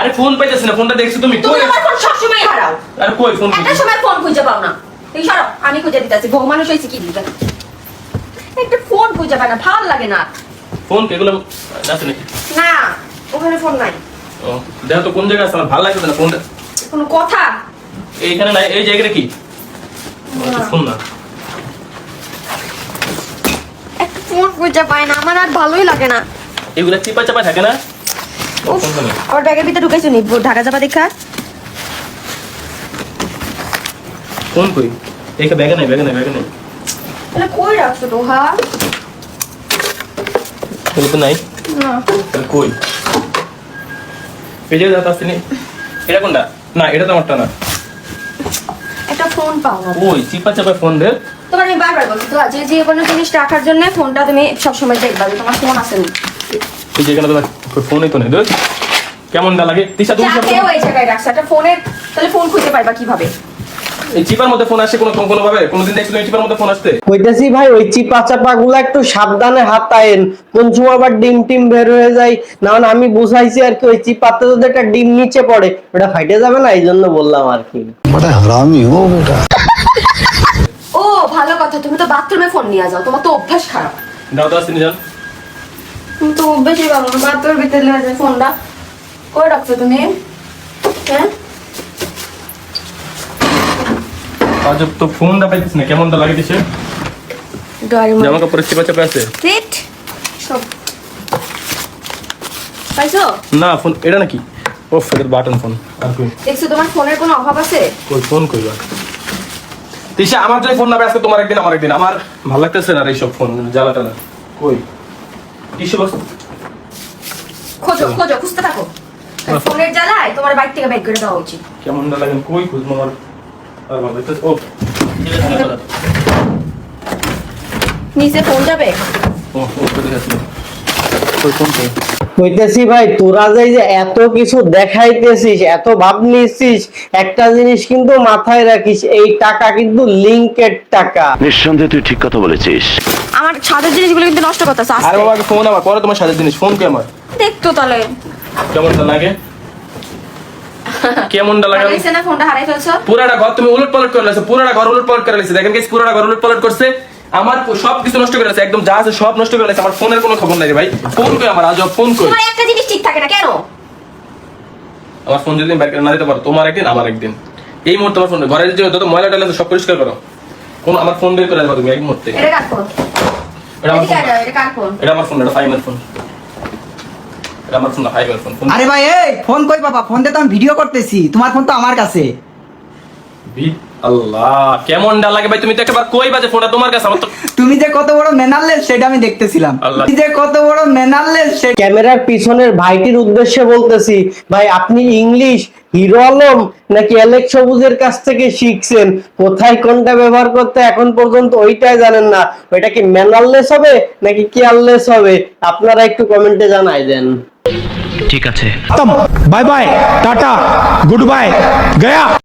আরে ফোন পাইতেছি না ফোনটা দেখছ তুমি? তুমি আমার ফোন সবসময় হারাও। আরে কই ফোন একটা সময় ফোন খুঁজে পাও না। এই সরো আমি খুঁজে দিতেছি। বউ মানুষ হয়েছে কি দিতে একটা ফোন খুঁজে পায় না ভালো লাগে না। ফোন কে? এগুলো আছে নাকি? না ওখানে ফোন নাই। ও দেখো তো কোন জায়গায় আছে আমার ভালো লাগছে না ফোনটা কোনো কথা? এইখানে নাই এই জায়গাটা কি? ফোন না। একটা ফোন খুঁজে পায় না আমার আর ভালোই লাগে না। এগুলা চিপা চাপা থাকে না। আমার ব্যাগের ভিতরে নি? ঢাকা যাবা দেখা। ফোন কই? ব্যাগে নাই ব্যাগে নাই ব্যাগে নাই। তাহলে কই রাখছো তো হা তো নাই। না। কই? পেজে এটা কোনটা? না এটা তো আমারটা না। একটা ফোন পাও ওই চিপা চাপা ফোন দে তোমার আমি বারবার বলছি তো যে যে কোনো জিনিস রাখার জন্য ফোনটা তুমি সবসময় দেখবা যে তোমার ফোন আছে না তোর তো নেই কেমন না লাগে? তিসা তুমি চাপেও এই জায়গায় রাখছ। ফোনে তাহলে ফোন খুঁজে পাইবা কীভাবে? এই চিপার মধ্যে ফোন আসে কোনো কোনো ভাবে চিপার মধ্যে ফোন কইতাছি ভাই ওই একটু সাবধানে কোন সময় আবার ডিম টিম বের হয়ে যায় না না আমি বুঝাইছি আর কি ওই চিপাতে যদি একটা ডিম নিচে পড়ে ওটা ফাইটে যাবে না এই জন্য বললাম আর কি। হারামি ও বেটা। ও ভালো কথা তুমি তো বাথরুমে ফোন নিয়ে যাও তোমার তো অভ্যাস খারাপ। দাও দাও তুমি তো অভ্যাসই ভালো না বাথরুমের ভিতরে ফোনটা। কই রাখছো তুমি? হ্যাঁ? আজ তো ফোনটা পাইতিস না কেমনটা লাগে দিছে জামা কাপড়ের চিপা চাপা আছে। সিট? পাইছো? না ফোন এটা নাকি? ও বাটন ফোন। আর কই? দেখছ তোমার ফোনের কোনো অভাব আছে? কই ফোন কই বা? তিশা আমার যদি ফোন না পাই আজকে তোমার একদিন আমার একদিন। আমার ভালো লাগতেছে না আর এইসব ফোন জ্বালা টালা কই? খোঁজো খোঁজো খুঁজতে থাকো। ফোনের জ্বালায় তোমার বাইক থেকে ব্যাগ করে দেওয়া উচিত। কেমন না লাগে কই খুঁজবো আমার? ও। নিচে ফোন যাবে? ও ও আছে। কই ফোন কই কইতেছি ভাই তোরা যে যে এত কিছু দেখাইতেছিস এত ভাব নিচ্ছিস একটা জিনিস কিন্তু মাথায় রাখিস এই টাকা কিন্তু লিঙ্কের টাকা। নিঃসন্দেহে তুই ঠিক কথা বলেছিস। আমার ছাদের জিনিসগুলো কিন্তু নষ্ট করতেছে আরে বাবা ফোন আমার পরে তোমার সাথে জিনিস ফোন কে আমার? দেখতো তাহলে। কেমনটা লাগে? কেমনটা লাগে? হারাইছে না ফোনটা হারাই ফেলছো? পুরাটা ঘর তুমি উলট পালট করে লাইছো পুরাটা ঘর উলট পালট করে লাইছো। দেখেন কি পুরাটা ঘর উলট পালট করছে। আমার সব কিছু নষ্ট করে লাইছে একদম যা আছে সব নষ্ট করে লাইছে। আমার ফোনের কোনো খবর নাই রে ভাই। ফোন কই আমার? আজ ফোন কই? তোমার একটা জিনিস ঠিক থাকে না কেন? আমার ফোন যদি বাইর না দিতে পারো তোমার একদিন আমার একদিন। এই মুহূর্তে আমার ফোন ঘরে যে যত ময়লা আছে সব পরিষ্কার করো। কোন আমার ফোন বের করে দেবো তুমি এক মুহূর্তে। এটা ফোন এটা আমার ফোন এটা কার ফোন এটা আমার ফোন এটা ফাইভের ফোন এটা আমার ফোন না ফাইভের ফোন ফোন আরে ভাই এই ফোন কই বাবা ফোন দিয়ে তো আমি ভিডিও করতেছি। তোমার ফোন তো আমার কাছে। আল্লাহ কেমন লাগে ভাই? তুমি তো একবার কই বাজে ফোনটা তোমার কাছে? আমার তো তুমি যে কত বড় সেটা আমি দেখতেছিলাম। তুমি যে কত বড় সে ক্যামেরার পিছনের ভাইটির উদ্দেশ্যে বলতেছি ভাই আপনি ইংলিশ হিরো আলম নাকি অ্যালেক সবুজের কাছ থেকে শিখছেন? কোথায় কোনটা ব্যবহার করতে এখন পর্যন্ত ওইটাই জানেন না। ওইটা কি ম্যানারলেস হবে নাকি কেয়ারলেস হবে? আপনারা একটু কমেন্টে জানাই দেন। ঠিক আছে। Bye bye tata good bye Gaya.